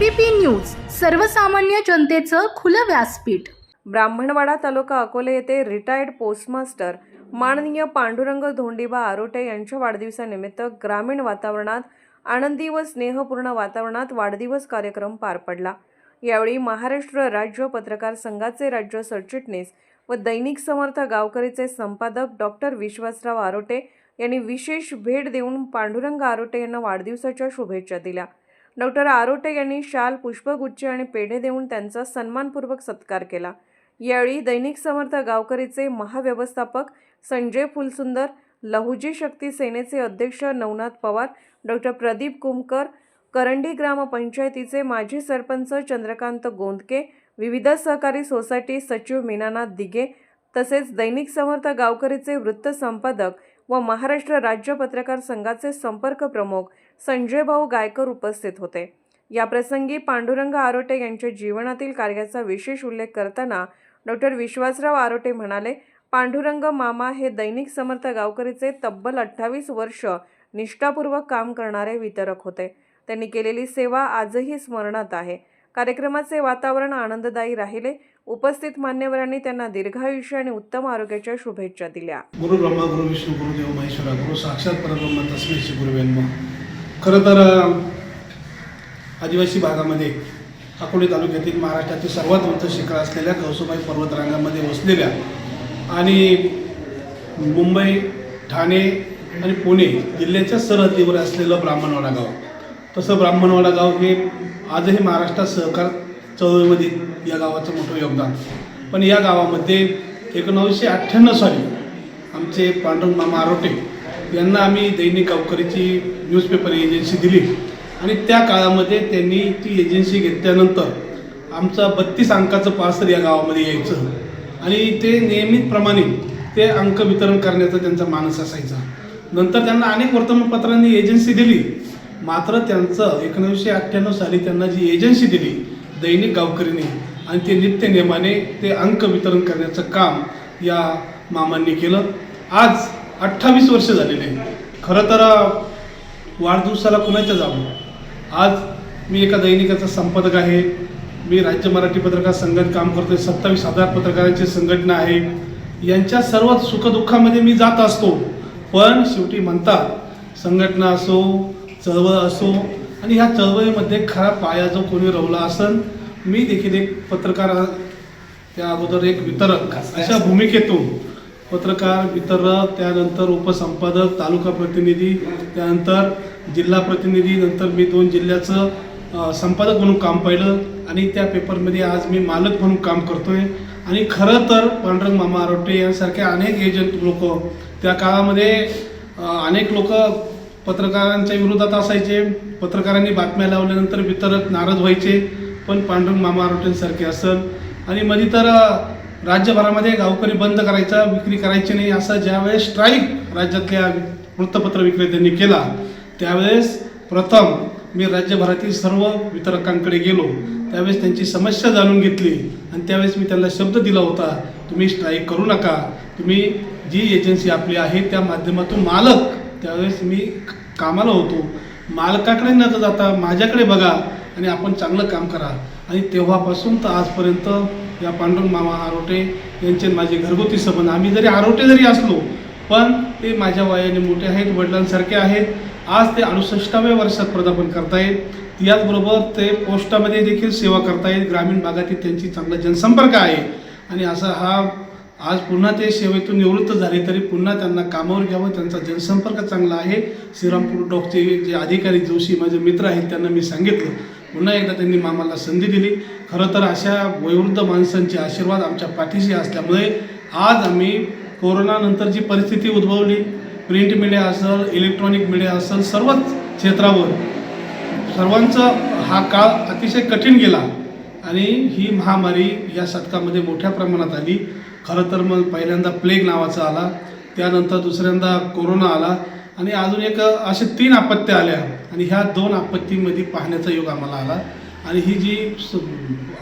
ABP news सर्वसामान्य जनतेचं खुलं व्यासपीठ. ब्राह्मणवाडा तालुका अकोले येथे रिटायर्ड पोस्टमास्टर माननीय पांडुरंग धोंडीबा आरोटे यांच्या वाढदिवसानिमित्त ग्रामीण वातावरणात आनंदी व स्नेहपूर्ण वातावरणात वाढदिवस कार्यक्रम पार पडला. यावेळी महाराष्ट्र राज्य पत्रकार संघाचे राज्य सरचिटणीस व दैनिक समर्थ गावकरीचे संपादक डॉक्टर विश्वासराव आरोटे यांनी विशेष भेट देऊन पांडुरंग आरोटे यांना वाढदिवसाच्या शुभेच्छा दिल्या. डॉक्टर आरोटे यांनी शाल पुष्पगुच्छ आणि पेढे देऊन त्यांचा सन्मानपूर्वक सत्कार केला. यावेळी दैनिक समर्थ गावकरीचे महाव्यवस्थापक संजय फुलसुंदर लहुजी शक्ती सेनेचे अध्यक्ष नवनाथ पवार डॉक्टर प्रदीप कुमकर करंडी ग्रामपंचायतीचे माजी सरपंच चंद्रकांत गोंदके विविध सहकारी सोसायटी सचिव मीनानाथ दिगे तसेच दैनिक समर्थ गावकरीचे वृत्त संपादक व महाराष्ट्र राज्य पत्रकार संघाचे संपर्क प्रमुख संजय भाऊ गायकर उपस्थित होते. याप्रसंगी पांडुरंग आरोटे यांच्या जीवनातील कार्याचा विशेष उल्लेख करताना डॉक्टर विश्वासराव आरोटे म्हणाले पांडुरंग मामा हे दैनिक समर्थ गावकरीचे तब्बल अठ्ठावीस वर्ष निष्ठापूर्वक काम करणारे वितरक होते. त्यांनी केलेली सेवा आजही स्मरणात आहे. कार्यक्रमाचे वातावरण आनंददायी राहिले. उपस्थित मान्यवरांनी त्यांना दीर्घायुष्य आणि उत्तम आरोग्याच्या शुभेच्छा दिल्या. गुरु ब्रह्मा गुरु विष्णू गुरु देव महेश्वरा गुरु साक्षात परब्रह्म तस्मै श्री गुरुवेन्म खरं तर आदिवासी भागामध्ये अकोले तालुक्यातील महाराष्ट्रातील सर्वात उंच शिखर असलेल्या कौसुबाई पर्वतरांगामध्ये वसलेल्या आणि मुंबई ठाणे आणि पुणे जिल्ह्याच्या सरहद्दीवर असलेलं ब्राह्मणवाडा गाव. तसं ब्राह्मणवाडा गाव हे आजही महाराष्ट्रात सहकार चळवळीमध्ये या गावाचं मोठं योगदान. पण या गावामध्ये एकोणावीसशे अठ्ठ्याण्णव साली आमचे पांडुरंग मामा आरोटे यांना आम्ही दैनिक गावकरीची न्यूजपेपर एजन्सी दिली. आणि त्या काळामध्ये त्यांनी ती एजन्सी घेतल्यानंतर आमचा बत्तीस अंकाचं पार्सल या गावामध्ये यायचं. आणि ते नियमितप्रमाणे ते अंक वितरण करण्याचा त्यांचा मानस असायचा. नंतर त्यांना अनेक वर्तमानपत्रांनी एजन्सी दिली. मात्र त्यांचं एकोणीसशे अठ्ठ्याण्णव साली त्यांना जी एजन्सी दिली दैनिक गावकरीने आणि ते नित्य नियमाने ते अंक वितरण करण्याचं काम या मामांनी केलं. आज अठ्ठावीस वर्ष झालेले आहे. खरं तर वाढदिवसाला कुणाच्या जावं. आज मी एका दैनिकाचा संपादक आहे. मी राज्य मराठी पत्रकार संघात काम करतोय. सत्तावीस हजार पत्रकारांची संघटना आहे. यांच्या सर्व सुखदुःखामध्ये मी जात असतो. पण शेवटी म्हणतात संघटना असो चळवळ असो आणि ह्या चळवळीमध्ये खरा पाया जो कोणी रवला असन मी देखील एक पत्रकार त्या अगोदर एक वितरक. अशा भूमिकेतून पत्रकार वितरक त्यानंतर उपसंपादक तालुका प्रतिनिधी त्यानंतर जिल्हा प्रतिनिधी नंतर मी दोन जिल्ह्याचं संपादक म्हणून काम पाहिलं आणि त्या पेपरमध्ये आज मी मालक म्हणून काम करतोय. आणि खरं तर पांडुरंग मामा आरोटे यांसारखे अनेक एजंट लोक त्या काळामध्ये अनेक लोक पत्रकारांच्या विरोधात असायचे. पत्रकारांनी बातम्या लावल्यानंतर वितरक नाराज व्हायचे. पण पांडुरंग मामा आरोटेंसारखे असल आणि मध्ये तर राज्यभरामध्ये गावकरी बंद करायचा विक्री करायची नाही असा ज्यावेळेस स्ट्राईक राज्यातल्या वृत्तपत्र विक्रेत्यांनी केला त्यावेळेस प्रथम मी राज्यभरातील सर्व वितरकांकडे गेलो. त्यावेळेस त्यांची समस्या जाणून घेतली आणि त्यावेळेस मी त्यांना शब्द दिला होता तुम्ही स्ट्राईक करू नका. तुम्ही जी एजन्सी आपली आहे त्या माध्यमातून मालक. त्यावेळेस मी कामाला होतो. मालकाकडे न जाता माझ्याकडे बघा आणि आपण चांगलं काम करा. आणि तेव्हापासून तर आजपर्यंत या पांडुरंग मामा आरोटे यांचे माझे घरगुती संबंध आम्ही जरी आरोटे जरी असलो पण ते माझ्या वयाने मोठे आहेत वडिलांसारखे आहेत. आज ते अडुसष्टाव्या वर्षात पदार्पण करतायत याचबरोबर ते पोस्टामध्ये देखील सेवा करतायत ग्रामीण भागातील त्यांची चांगला जनसंपर्क आहे. आणि असा हा आज पुन्हा ते सेवेतून निवृत्त झाले तरी पुन्हा त्यांना कामावर घ्यावं त्यांचा जनसंपर्क चांगला आहे. श्रीरामपूर डॉकचे जे अधिकारी जोशी माझे मित्र आहेत त्यांना मी सांगितलं. पुन्हा एकदा त्यांनी मामाला संधी दिली. खरं तर अशा वयोवृद्ध माणसांचे आशीर्वाद आमच्या पाठीशी असल्यामुळे आज आम्ही कोरोनानंतर जी परिस्थिती उद्भवली प्रिंट मीडिया असेल इलेक्ट्रॉनिक मीडिया असेल सर्वच क्षेत्रावर सर्वांचा हा काळ अतिशय कठीण गेला आणि ही महामारी या शतकामध्ये मोठ्या प्रमाणात आली. खरं तर मग पहिल्यांदा प्लेग नावाचा आला त्यानंतर दुसऱ्यांदा कोरोना आला. आणि अजून एक असे तीन आपत्त्या आल्या आणि ह्या दोन आपत्तीमध्ये पाहण्याचा योग आम्हाला आला. आणि ही जी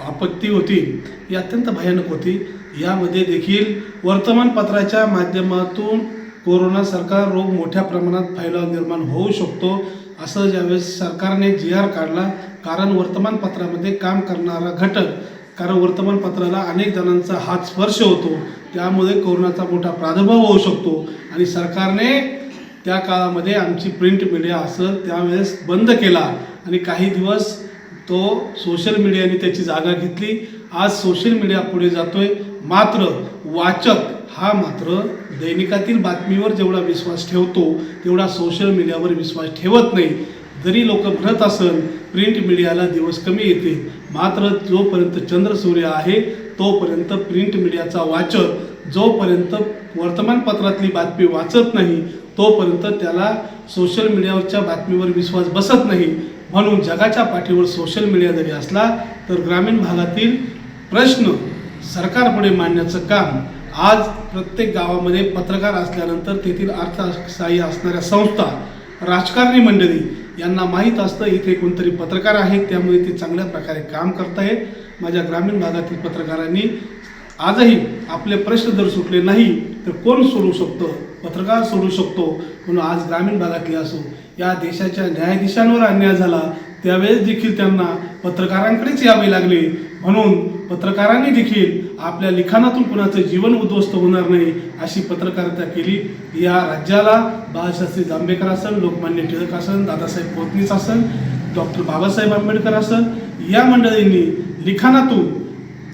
आपत्ती होती ही अत्यंत भयानक होती. यामध्ये देखील वर्तमानपत्राच्या माध्यमातून कोरोनासारखा रोग मोठ्या प्रमाणात फैलाव निर्माण होऊ शकतो असं ज्यावेळेस सरकारने जी आर काढला. कारण वर्तमानपत्रामध्ये काम करणारा घटक कारण वर्तमानपत्राला अनेक जणांचा हात स्पर्श होतो. त्यामुळे कोरोनाचा मोठा प्रादुर्भाव होऊ शकतो. आणि सरकारने त्या काळामध्ये आमची प्रिंट मीडिया असं त्यावेळेस बंद केला आणि काही दिवस तो सोशल मीडियाने त्याची जागा घेतली. आज सोशल मीडिया पुढे जातोय. मात्र वाचक हा मात्र दैनिकातील बातमीवर जेवढा विश्वास ठेवतो तेवढा सोशल मीडियावर विश्वास ठेवत नाही. जरी लोक म्हणत असन प्रिंट मीडियाला दिवस कमी येते. मात्र जोपर्यंत चंद्र सूर्य आहे तोपर्यंत प्रिंट मीडियाचा वाचक जोपर्यंत वर्तमानपत्रातली बातमी वाचत नाही तोपर्यंत त्याला सोशल मीडियावरच्या बातमीवर विश्वास बसत नाही. म्हणून जगाच्या पाठीवर सोशल मीडिया जरी असला तर ग्रामीण भागातील प्रश्न सरकारपुढे मांडण्याचं काम आज प्रत्येक गावामध्ये पत्रकार असल्यानंतर तेथील अर्थसहाय्य असणाऱ्या संस्था राजकारणी मंडळी यांना माहीत असतं इथे कोणतरी पत्रकार आहेत त्यामुळे ते चांगल्या प्रकारे काम करतायत माझ्या ग्रामीण भागातील पत्रकारांनी आजही आपले प्रश्न जर सुटले नाही तर कोण सोडू शकतो? पत्रकार सोडू शकतो म्हणून आज ग्रामीण भागातले असो या देशाच्या न्यायाधीशांवर अन्याय झाला त्यावेळेस देखील त्यांना पत्रकारांकडेच यावे लागले. म्हणून पत्रकारांनी देखील आपल्या लिखाणातून कुणाचं जीवन उद्ध्वस्त होणार नाही अशी पत्रकारिता केली. या राज्याला बाळशास्त्री जांभेकर असन लोकमान्य टिळक असन दादासाहेब कोतनीस असन डॉक्टर बाबासाहेब आंबेडकर असन या मंडळींनी लिखाणातून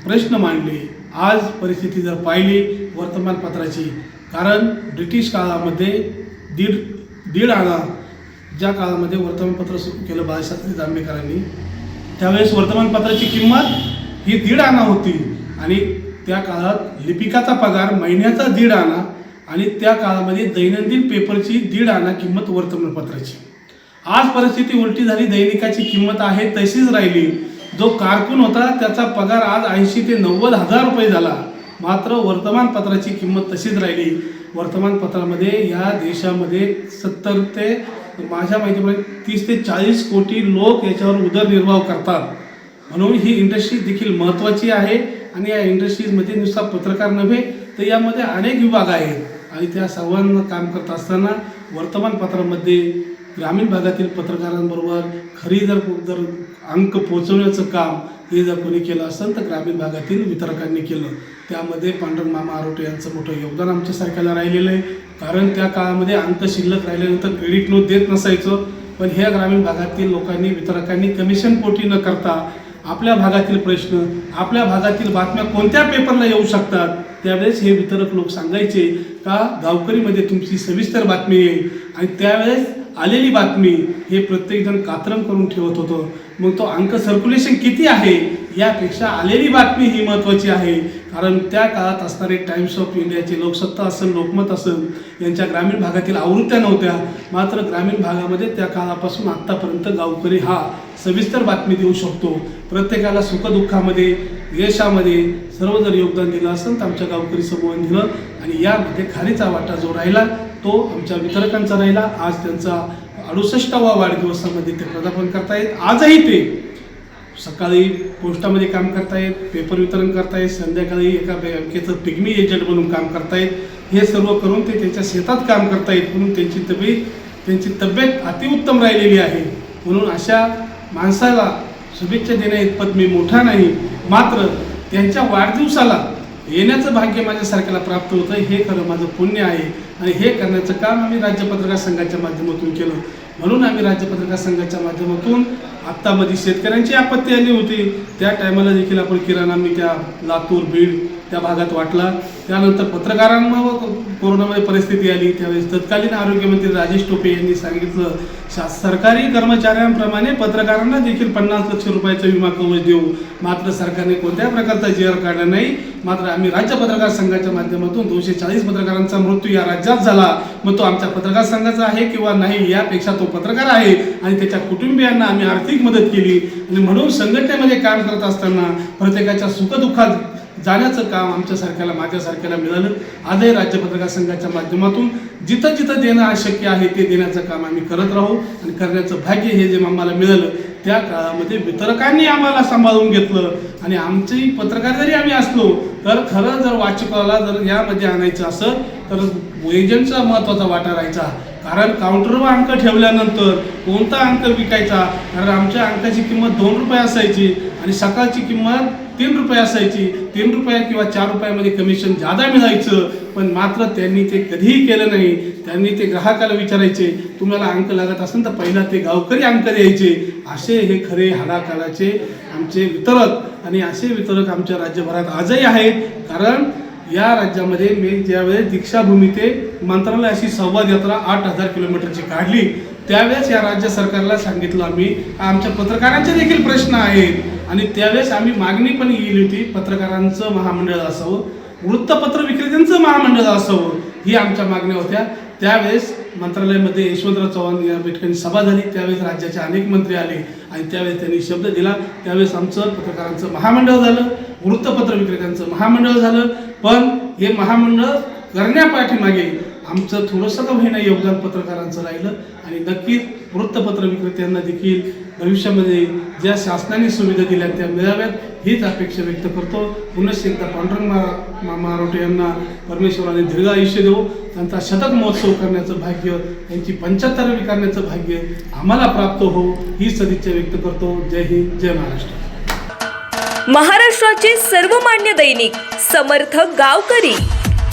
प्रश्न मांडले. आज परिस्थिती जर पाहिली वर्तमानपत्राची कारण ब्रिटिश काळामध्ये दीड दीड आणा ज्या काळामध्ये वर्तमानपत्र सुरू केलं बाळासाहेब जांभेकरांनी त्यावेळेस वर्तमानपत्राची किंमत ही दीड आणा होती. आणि त्या काळात लिपिकाचा पगार महिन्याचा दीड आणा आणि त्या काळामध्ये दैनंदिन पेपरची दीड आणा किंमत वर्तमानपत्राची. आज परिस्थिती उलटी झाली दैनिकाची किंमत आहे तशीच राहिली. जो कारकून होता त्याचा पगार आज ऐंशी ते नव्वद हजार रुपये झाला. मात्र वर्तमानपत्राची किंमत तशीच राहिली. वर्तमानपत्रामध्ये या देशामध्ये सत्तर ते माझ्या माहितीप्रमाणे तीस ते चाळीस कोटी लोक याच्यावर उदरनिर्वाह करतात. म्हणून ही इंडस्ट्री देखील महत्त्वाची आहे आणि या इंडस्ट्रीजमध्ये नुसता पत्रकार नव्हे तर यामध्ये अनेक विभाग आहेत. आणि त्या सर्वांना काम करत असताना वर्तमानपत्रामध्ये ग्रामीण भागातील पत्रकारांबरोबर खरी जर जर अंक पोचवण्याचं काम हे जर कोणी केलं असेल तर ग्रामीण भागातील वितरकांनी केलं. त्यामध्ये पांडुरंग मामा आरोटे यांचं मोठं योगदान आमच्यासारख्याला राहिलेलं आहे. कारण त्या काळामध्ये अंक शिल्लक राहिल्यानंतर क्रेडिट नोट देत नसायचं. पण ह्या ग्रामीण भागातील लोकांनी वितरकांनी कमिशन पोटी न करता आपल्या भागातील प्रश्न आपल्या भागातील बातम्या कोणत्या पेपरला येऊ शकतात त्यावेळेस हे वितरक लोक सांगायचे का गावकरीमध्ये तुमची सविस्तर बातमी येईल? आणि त्यावेळेस आलेली बातमी हे प्रत्येकजण कात्रम करून ठेवत होतं. मग तो अंक सर्क्युलेशन किती आहे? यापेक्षा आलेली बातमी ही महत्त्वाची आहे. कारण त्या काळात असणारे टाइम्स ऑफ इंडियाचे लोकसत्ता असेल लोकमत असेल यांच्या ग्रामीण भागातील आवृत्त्या नव्हत्या. मात्र ग्रामीण भागामध्ये त्या काळापासून आत्तापर्यंत गावकरी हा सविस्तर बातमी देऊ शकतो. प्रत्येकाला सुखदुःखामध्ये यशामध्ये सर्व जर योगदान दिलं असेल तर आमच्या गावकरी समूहाने दिलं. आणि यामध्ये खारीचा वाटा जो राहिला तो आमच्या वितरकांचा राहिला. आज त्यांचा अडुसष्टावा वाढदिवसामध्ये ते पदार्पण करतायत. आजही ते सकाळी पोस्टामध्ये काम करतायत पेपर वितरण करतायत संध्याकाळी एका बँकेचं पिग्मी एजंट म्हणून काम करतायत. हे सर्व करून ते त्यांच्या शेतात काम करतायत म्हणून त्यांची तब्येत त्यांची तब्येत अतिउत्तम राहिलेली आहे. म्हणून अशा माणसाला शुभेच्छा देण्या इतपत मी मोठा नाही. मात्र त्यांच्या वाढदिवसाला येण्याचं भाग्य माझ्यासारख्याला प्राप्त होतं हे खरं माझं पुण्य आहे. आणि हे करण्याचं काम आम्ही राज्य पत्रकार संघाच्या माध्यमातून केलं. म्हणून आम्ही राज्य पत्रकार संघाच्या माध्यमातून आत्तामध्ये शेतकऱ्यांची आपत्ती आली होती. त्या टायमाला देखील आपण किराणा मी त्या लातूर बीड त्या भागात वाटला. त्यानंतर पत्रकारांवर कोरोनामध्ये परिस्थिती आली. त्यावेळेस तत्कालीन आरोग्यमंत्री राजेश टोपे यांनी सांगितलं शा सरकारी कर्मचाऱ्यांप्रमाणे पत्रकारांना देखील पन्नास लक्ष रुपयाचा विमा कवच देऊ. मात्र सरकारने कोणत्या प्रकारचा जी काढला नाही. मात्र आम्ही राज्य पत्रकार संघाच्या माध्यमातून दोनशे चाळीस पत्रकारांचा मृत्यू या राज्यात झाला. मग तो आमच्या पत्रकार संघाचा आहे किंवा नाही यापेक्षा तो पत्रकार आहे आणि त्याच्या कुटुंबियांना आम्ही आर्थिक मदत केली. आणि म्हणून संघटनेमध्ये काम करत असताना प्रत्येकाच्या सुखदुःखात जाण्याचं काम आमच्यासारख्याला माझ्यासारख्याला मिळालं. आजही राज्य पत्रकार संघाच्या माध्यमातून जिथं जिथं देणं अशक्य आहे ते देण्याचं काम आम्ही करत राहू आणि करण्याचं भाग्य हे जे आम्हाला मिळालं त्या काळामध्ये वितरकांनी आम्हाला सांभाळून घेतलं. आणि आमची पत्रकार जरी आम्ही असलो तर खरं जर वाचकाला जर यामध्ये आणायचं असं तर एजंटचा महत्त्वाचा वाटा राहायचा. कारण काउंटरवर अंक ठेवल्यानंतर कोणता अंक विकायचा? कारण आमच्या अंकाची किंमत दोन रुपये असायची आणि सकाळची किंमत तीन रुपये असायची. तीन रुपया किंवा चार रुपयामध्ये कमिशन जादा मिळायचं. पण मात्र त्यांनी ते कधीही केलं नाही. त्यांनी ते ग्राहकाला विचारायचे तुम्हाला अंक लागत असेल तर पहिला ते गावकरी अंक द्यायचे. असे हे खरे हाडाकालाचे आमचे वितरक आणि असे वितरक आमच्या राज्यभरात आजही आहेत. कारण या राज्यामध्ये मी ज्यावेळेस दीक्षाभूमी ते मंत्रालय अशी संवाद यात्रा आठ हजार किलोमीटरची काढली त्यावेळेस या राज्य सरकारला सांगितलं आम्ही आमच्या पत्रकारांचे देखील प्रश्न आहेत. आणि त्यावेळेस आम्ही मागणी पण केली होती पत्रकारांचं महामंडळ असावं वृत्तपत्र विक्रेत्यांचं महामंडळ असावं ही आमच्या मागण्या होत्या. त्यावेळेस मंत्रालयामध्ये यशवंतराव चव्हाण या ठिकाणी सभा झाली त्यावेळेस राज्याचे अनेक मंत्री आले आणि त्यावेळेस त्यांनी शब्द दिला. त्यावेळेस आमचं पत्रकारांचं महामंडळ झालं वृत्तपत्र विक्रेत्यांचं महामंडळ झालं. पण हे महामंडळ करण्यापाठीमागे आमचं थोडंसं का होईना योगदान पत्रकारांचं राहिलं आणि नक्कीच वृत्तपत्र विक्रेत्यांना देखील भविष्यामध्ये ज्या शासनाने सुविधा दिल्या त्या मिळाव्यात हीच अपेक्षा व्यक्त करतो. पुनश्च एकदा पांडुरंग मा- मारोटे यांना परमेश्वराने दीर्घ आयुष्य देऊ त्यांचा शतक महोत्सव करण्याचं भाग्य त्यांची पंच्याहत्तरावी करण्याचं भाग्य आम्हाला प्राप्त हो ही सदिच्छा व्यक्त करतो. जय हिंद जय महाराष्ट्र. महाराष्ट्राचे सर्वमान्य दैनिक समर्थ गावकरी.